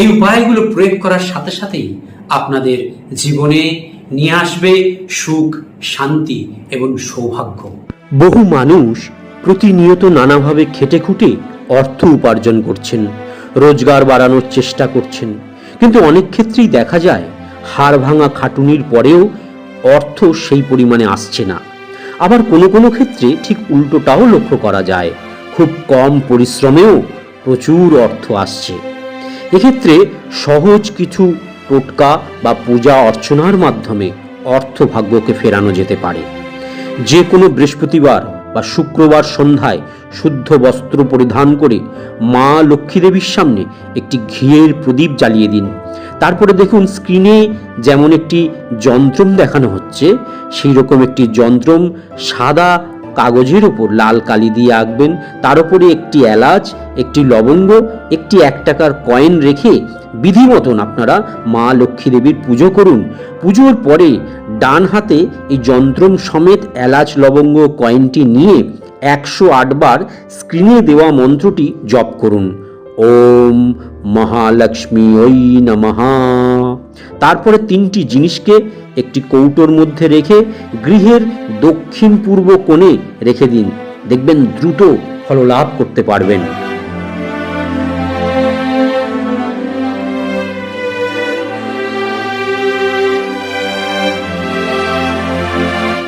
এই উপায়গুলো প্রয়োগ করার সাথে সাথেই আপনাদের জীবনে নিয়ে আসবে সুখ, শান্তি এবং সৌভাগ্য। বহু মানুষ প্রতিনিয়ত নানাভাবে খেটে খুঁটে অর্থ উপার্জন করছেন, রোজগার বাড়ানোর চেষ্টা করছেন। কিন্তু অনেক ক্ষেত্রেই দেখা যায়, হাড় ভাঙা খাটুনির পরেও অর্থ সেই পরিমাণে আসছে না। আবার কোনো কোনো ক্ষেত্রে ঠিক উল্টোটাও লক্ষ্য করা যায়, খুব কম পরিশ্রমেও প্রচুর অর্থ আসছে। এক্ষেত্রে সহজ কিছু টোটকা বা পূজা অর্চনার মাধ্যমে অর্থ ভাগ্যকে ফেরানো যেতে পারে। যে কোনো বৃহস্পতিবার বা শুক্রবার সন্ধ্যায় শুদ্ধ বস্ত্র পরিধান করে মা লক্ষ্মী দেবীর সামনে একটি ঘিয়ের প্রদীপ জ্বালিয়ে দিন। তারপরে দেখুন, স্ক্রিনে যেমন একটি যন্ত্রম দেখানো হচ্ছে সেই রকম একটি যন্ত্রম সাদা কাগজের ওপর লাল কালি দিয়ে আঁকবেন। তার উপরে একটি এলাচ, একটি লবঙ্গ, একটি এক টাকার কয়েন রেখে বিধি মতন আপনারা মা লক্ষ্মী দেবীর পুজো করুন। পুজোর পরে ডান হাতে এই যন্ত্রম সমেত এলাচ, লবঙ্গ, কয়েনটি নিয়ে একশো আটবার স্ক্রিনে দেওয়া মন্ত্রটি জপ করুন। ওম মহালক্ষ্মী ঐ নমহা তারপরে তিনটি জিনিসকে একটি কৌটোর মধ্যে রেখে গৃহের দক্ষিণ পূর্ব কোণে রেখে দিন। দেখবেন দ্রুত ফললাভ করতে পারবেন।